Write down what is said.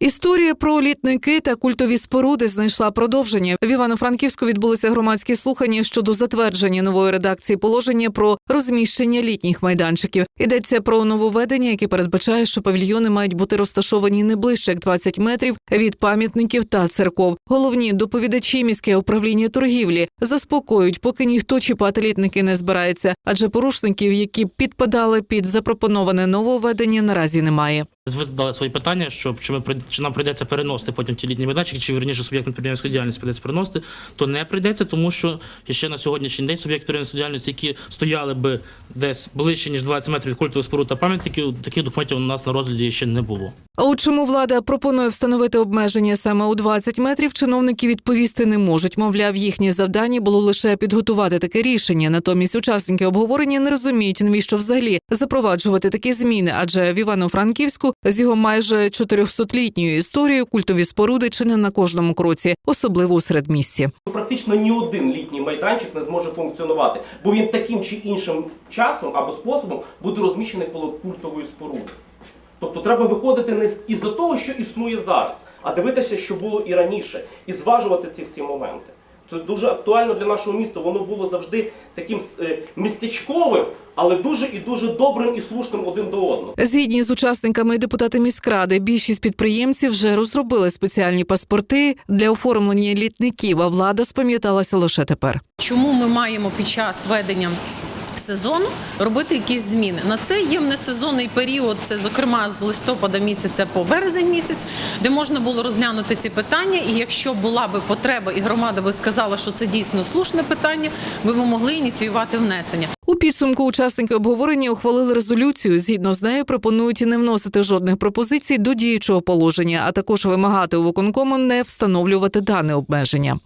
Історія про літники та культові споруди знайшла продовження. В Івано-Франківську відбулися громадські слухання щодо затвердження нової редакції положення про розміщення літніх майданчиків. Йдеться про нововведення, яке передбачає, що павільйони мають бути розташовані не ближче як 20 метрів від пам'ятників та церков. Головні доповідачі міське управління торгівлі заспокоюють, поки ніхто чіпати літники не збирається, адже порушників, які підпадали під запропоноване нововведення, наразі немає. Ви задали свої питання, що чи, ми, чи нам прийдеться переносити потім ті літні майданчики, чи вірніше суб'єкт підприємницької діяльності прийдеться переносити, то не прийдеться, тому що ще на сьогоднішній день суб'єкт підприємницької діяльності, які стояли би десь ближче ніж 20 метрів від культових споруд та пам'ятників, таких документів у нас на розгляді ще не було. А от чому влада пропонує встановити обмеження саме у 20 метрів, чиновники відповісти не можуть. Мовляв, їхнє завдання було лише підготувати таке рішення. Натомість учасники обговорення не розуміють, навіщо взагалі запроваджувати такі зміни, адже в Івано-Франківську з його майже 400-літньою історією культові споруди чи не на кожному кроці, особливо у середмісті. Практично ні один літній майданчик не зможе функціонувати, бо він таким чи іншим часом або способом буде розміщений коло культової споруди. Тобто треба виходити не з- із-за того, що існує зараз, а дивитися, що було і раніше, і зважувати ці всі моменти. Це дуже актуально для нашого міста. Воно було завжди таким е, містечковим, але дуже і дуже добрим і слушним один до одного. Згідні з учасниками і депутати міськради, більшість підприємців вже розробили спеціальні паспорти для оформлення літників, а влада спам'яталася лише тепер. Чому ми маємо під час ведення сезону робити якісь зміни? На це є несезонний період, це зокрема з листопада місяця по березень місяць, де можна було розглянути ці питання. І якщо була би потреба, і громада би сказала, що це дійсно слушне питання, ми б могли ініціювати внесення. У підсумку учасники обговорення ухвалили резолюцію. Згідно з нею, пропонують не вносити жодних пропозицій до діючого положення, а також вимагати у виконкому не встановлювати дане обмеження.